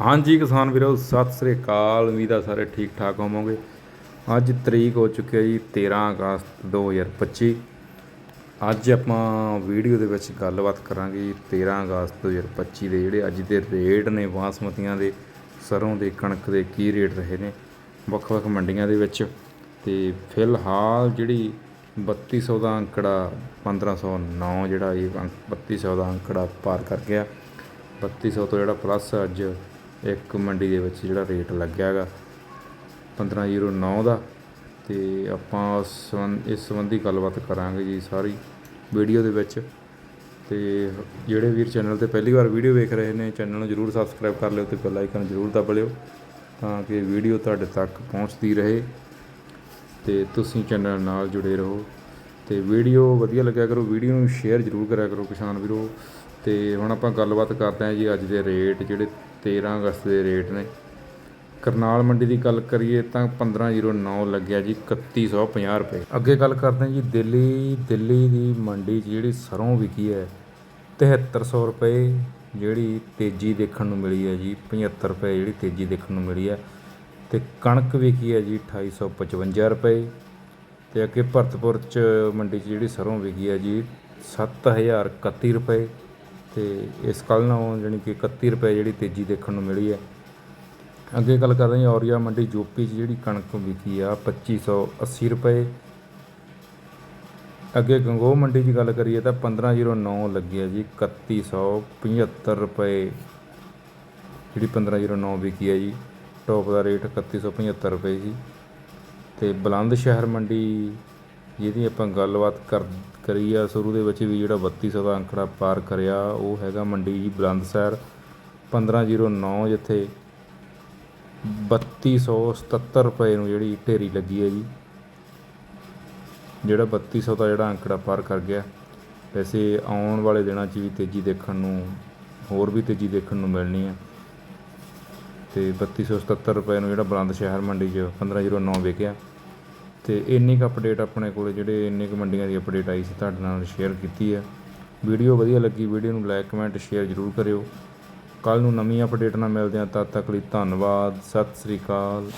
ਹਾਂਜੀ ਕਿਸਾਨ ਵੀਰੋ, ਸਤਿ ਸ੍ਰੀ ਅਕਾਲ। ਉਮੀਦ ਆ ਸਾਰੇ ਠੀਕ ਠਾਕ ਹੋਵੋਗੇ। ਅੱਜ ਤਰੀਕ ਹੋ ਚੁੱਕੀ ਹੈ ਜੀ 13 ਅਗਸਤ 2025 ਅੱਜ ਆਪਾਂ ਵੀਡੀਓ ਦੇ ਵਿੱਚ ਗੱਲਬਾਤ ਕਰਾਂਗੇ ਜੀ 13 ਅਗਸਤ 2025 ਦੇ ਜਿਹੜੇ ਅੱਜ ਦੇ ਰੇਟ ਨੇ, ਬਾਸਮਤੀਆਂ ਦੇ, ਸਰੋਂ ਦੇ, ਕਣਕ ਦੇ, ਕੀ ਰੇਟ ਰਹੇ ਨੇ ਵੱਖ-ਵੱਖ ਮੰਡੀਆਂ ਦੇ ਵਿੱਚ। ਤੇ ਫਿਲਹਾਲ ਜਿਹੜੀ 3200 ਦਾ ਅੰਕੜਾ 1509 ਜਿਹੜਾ ਇਹ ਅੰਕ- 3200 ਦਾ ਅੰਕੜਾ ਪਾਰ ਕਰ ਗਿਆ। 3200 ਤੋਂ ਜਿਹੜਾ ਪਲੱਸ ਅੱਜ ਇੱਕ ਮੰਡੀ ਦੇ ਵਿੱਚ ਜਿਹੜਾ ਰੇਟ ਲੱਗਿਆ ਹੈਗਾ 1509 ਦਾ ਤੇ ਆਪਾਂ ਸੰਬੰਧ ਇਸ ਸੰਬੰਧੀ ਗੱਲਬਾਤ ਕਰਾਂਗੇ ਜੀ ਸਾਰੀ ਵੀਡੀਓ ਦੇ ਵਿੱਚ। ਤੇ ਜਿਹੜੇ ਵੀਰ ਚੈਨਲ ਤੇ ਪਹਿਲੀ ਵਾਰ ਵੀਡੀਓ ਵੇਖ ਰਹੇ ਨੇ, ਚੈਨਲ ਨੂੰ ਜਰੂਰ ਸਬਸਕ੍ਰਾਈਬ ਕਰ ਲਿਓ ਤੇ ਬੈਲ ਆਈਕਨ ਜਰੂਰ ਦਬ ਲਿਓ ਤਾਂ ਕਿ ਵੀਡੀਓ ਤੁਹਾਡੇ ਤੱਕ ਪਹੁੰਚਦੀ ਰਹੇ। ਤੇ ਤੁਸੀਂ ਚੈਨਲ ਨਾਲ ਜੁੜੇ ਰਹੋ ਤੇ ਵੀਡੀਓ ਵਧੀਆ ਲੱਗਿਆ ਕਰੋ, ਵੀਡੀਓ ਨੂੰ ਸ਼ੇਅਰ ਜ਼ਰੂਰ ਕਰਿਆ ਕਰੋ ਕਿਸਾਨ ਵੀਰੋ। ਤੇ ਹੁਣ ਆਪਾਂ ਗੱਲਬਾਤ ਕਰਦੇ ਹਾਂ ਜੀ ਅੱਜ ਦੇ ਰੇਟ, ਜਿਹੜੇ 13 ਅਗਸਤ ਦੇ ਰੇਟ ਨੇ। ਕਰਨਾਲ ਮੰਡੀ ਦੀ ਗੱਲ ਕਰੀਏ ਤਾਂ 1509 ਲੱਗਿਆ ਜੀ 3150 ਰੁਪਏ। ਅੱਗੇ ਗੱਲ ਕਰਦੇ ਹਾਂ ਜੀ, ਦਿੱਲੀ ਦਿੱਲੀ ਦੀ ਮੰਡੀ 'ਚ ਜਿਹੜੀ ਸਰੋਂ ਵਿਕੀ ਹੈ 7300 ਰੁਪਏ, ਜਿਹੜੀ ਤੇਜ਼ੀ ਦੇਖਣ ਨੂੰ ਮਿਲੀ ਹੈ ਜੀ 75 ਰੁਪਏ ਜਿਹੜੀ ਤੇਜ਼ੀ ਦੇਖਣ ਨੂੰ ਮਿਲੀ ਹੈ। ਤੇ ਕਣਕ ਵਿਕੀ ਹੈ ਜੀ 2855 ਰੁਪਏ। ਤੇ ਅੱਗੇ ਭਰਤਪੁਰ ਚ ਮੰਡੀ 'ਚ ਜਿਹੜੀ ਸਰੋਂ ਵਿਕੀ ਹੈ ਜੀ 7031 ਰੁਪਏ। ਤੇ ਇਸ ਕੱਲ ਨਾਲੋਂ ਜਾਣੀ ਕਿ 31 ਰੁਪਏ ਜਿਹੜੀ ਤੇਜ਼ੀ ਦੇਖਣ ਨੂੰ ਮਿਲੀ ਹੈ। ਅੱਗੇ ਗੱਲ ਕਰਦੇ ਹਾਂ ਔਰੀਆ ਮੰਡੀ ਯੂਪੀ 'ਚ ਜਿਹੜੀ ਕਣਕ ਵਿਕੀ ਆ 2580 ਰੁਪਏ। ਅੱਗੇ ਗੰਗੋ ਮੰਡੀ 'ਚ ਗੱਲ ਕਰੀਏ ਤਾਂ 1509 ਲੱਗੀ ਹੈ ਜੀ 3175 ਰੁਪਏ ਜਿਹੜੀ 1509 ਵਿਕੀ ਹੈ ਜੀ। ਟੌਪ ਦਾ ਰੇਟ 3175 ਰੁਪਏ ਸੀ ਤੇ ਬੁਲੰਦ ਸ਼ਹਿਰ ਮੰਡੀ ਜਿਹਦੀ ਆਪਾਂ ਗੱਲਬਾਤ ਕਰ, ਕਰੀ ਆ, ਸ਼ੁਰੂ ਦੇ ਵਿੱਚ ਵੀ ਜਿਹੜਾ 3200 ਦਾ ਅੰਕੜਾ ਪਾਰ ਕਰਿਆ, ਉਹ ਹੈਗਾ ਮੰਡੀ ਜੀ ਬੁਲੰਦ ਸ਼ਹਿਰ 1509 ਜਿੱਥੇ 3277 ਰੁਪਏ ਨੂੰ ਜਿਹੜੀ ਢੇਰੀ ਲੱਗੀ ਹੈ ਜੀ। ਜਿਹੜਾ 3200 ਦਾ ਜਿਹੜਾ ਅੰਕੜਾ ਪਾਰ ਕਰ ਗਿਆ। ਵੈਸੇ ਆਉਣ ਵਾਲੇ ਦਿਨਾਂ 'ਚ ਵੀ ਤੇਜ਼ੀ ਦੇਖਣ ਨੂੰ, ਹੋਰ ਵੀ ਤੇਜ਼ੀ ਦੇਖਣ ਨੂੰ ਮਿਲਣੀ ਹੈ। ਤੇ 3277 ਰੁਪਏ ਨੂੰ ਜਿਹੜਾ ਬੁਲੰਦ ਸ਼ਹਿਰ ਮੰਡੀ 'ਚ 1509 ਵਿਕਿਆ। ਤੇ ਇੰਨੀ ਕੁ ਅਪਡੇਟ ਆਪਣੇ ਕੋਲੇ ਜਿਹੜੇ ਇੰਨੇ ਕੁ ਮੰਡੀਆਂ ਦੀ ਅਪਡੇਟ ਆਈ ਸੀ, ਤੁਹਾਡੇ ਨਾਲ ਸ਼ੇਅਰ ਕੀਤੀ ਹੈ ਵੀਡੀਓ ਵਧੀਆ ਲੱਗੀ, ਵੀਡੀਓ ਨੂੰ ਲਾਈਕ ਕਮੈਂਟ ਸ਼ੇਅਰ ਜ਼ਰੂਰ ਕਰਿਓ। ਕੱਲ ਨੂੰ ਨਵੀਂ ਅਪਡੇਟ ਨਾਲ ਮਿਲਦੇ ਹਾਂ, ਤਦ ਤੱਕ ਲਈ ਧੰਨਵਾਦ, ਸਤਿ ਸ੍ਰੀ ਅਕਾਲ।